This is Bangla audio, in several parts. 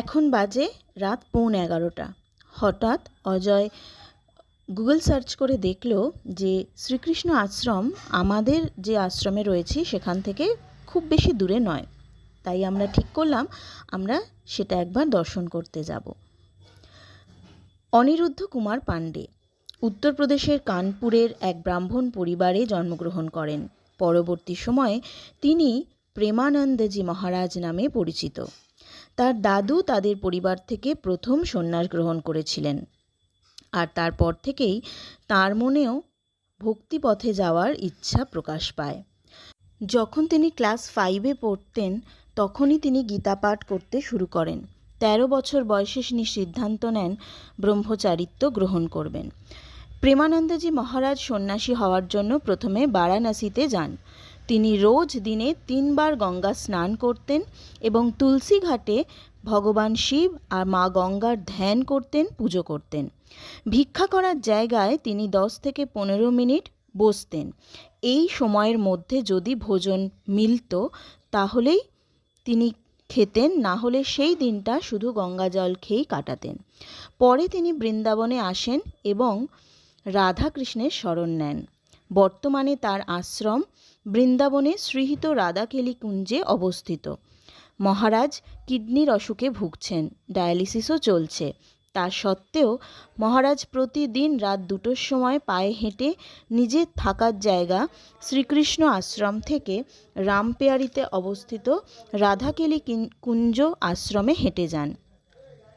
এখন বাজে রাত পৌনে এগারোটা। হঠাৎ অজয় গুগল সার্চ করে দেখল যে শ্রীকৃষ্ণ আশ্রম আমাদের যে আশ্রমে রয়েছে সেখান থেকে খুব বেশি দূরে নয়। তাই আমরা ঠিক করলাম আমরা সেটা একবার দর্শন করতে যাব। অনিরুদ্ধ কুমার পাণ্ডে উত্তরপ্রদেশের কানপুরের এক ব্রাহ্মণ পরিবারে জন্মগ্রহণ করেন। পরবর্তী সময়ে তিনি প্রেমানন্দজি মহারাজ নামে পরিচিত। তার দাদু তাদের পরিবার থেকে প্রথম সন্ন্যাস গ্রহণ করেছিলেন। আর তারপর থেকেই তার মনেও ভক্তিপথে যাওয়ার ইচ্ছা প্রকাশ পায়। যখন তিনি ক্লাস ফাইভে পড়তেন, তখনই তিনি গীতা পাঠ করতে শুরু করেন। তেরো বছর বয়সে তিনি সিদ্ধান্ত নেন ব্রহ্মচারিত্ব গ্রহণ করবেন। প্রেমানন্দজি মহারাজ সন্ন্যাসী হওয়ার জন্য প্রথমে বারাণসীতে যান। তিনি রোজ দিনে তিনবার গঙ্গা স্নান করতেন এবং তুলসী ঘাটে ভগবান শিব আর মা গঙ্গার ধ্যান করতেন, পুজো করতেন। ভিক্ষা করার জায়গায় তিনি দশ থেকে পনেরো মিনিট বসতেন। এই সময়ের মধ্যে যদি ভোজন মিলত, তাহলেই তিনি খেতেন, না হলে সেই দিনটা শুধু গঙ্গা জল খেয়েই কাটাতেন। পরে তিনি বৃন্দাবনে আসেন এবং রাধাকৃষ্ণের শরণ নেন। বর্তমানে তার আশ্রম বৃন্দাবনে শ্রীহিত রাধাকেলি কুঞ্জে অবস্থিত। মহারাজ কিডনির অসুখে ভুগছেন, ডায়ালিসিসও চলছে। তা সত্ত্বেও মহারাজ প্রতিদিন রাত দুটোর সময় পায়ে হেঁটে নিজের থাকার জায়গা শ্রীকৃষ্ণ আশ্রম থেকে রামপেয়ারিতে অবস্থিত রাধাকেলি কুঞ্জ আশ্রমে হেঁটে যান।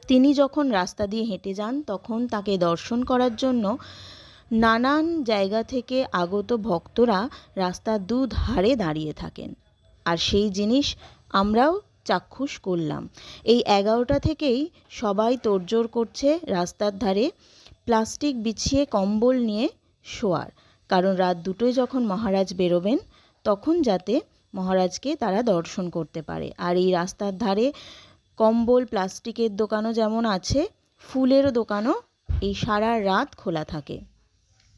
তিনি যখন রাস্তা দিয়ে হেঁটে যান, তখন তাকে দর্শন করার জন্য নানান জায়গা থেকে আগত ভক্তরা রাস্তার দুধারে দাঁড়িয়ে থাকেন। আর সেই জিনিস আমরাও চাক্ষুষ করলাম। এই এগারোটা থেকেই সবাই তোড়জোড় করছে রাস্তার ধারে, প্লাস্টিক বিছিয়ে কম্বল নিয়ে শোয়ার। কারণ রাত দুটোয় যখন মহারাজ বেরোবেন, তখন যাতে মহারাজকে তারা দর্শন করতে পারে। আর এই রাস্তার ধারে কম্বল, প্লাস্টিকের দোকানও যেমন আছে, ফুলেরও দোকানও এই সারা রাত খোলা থাকে।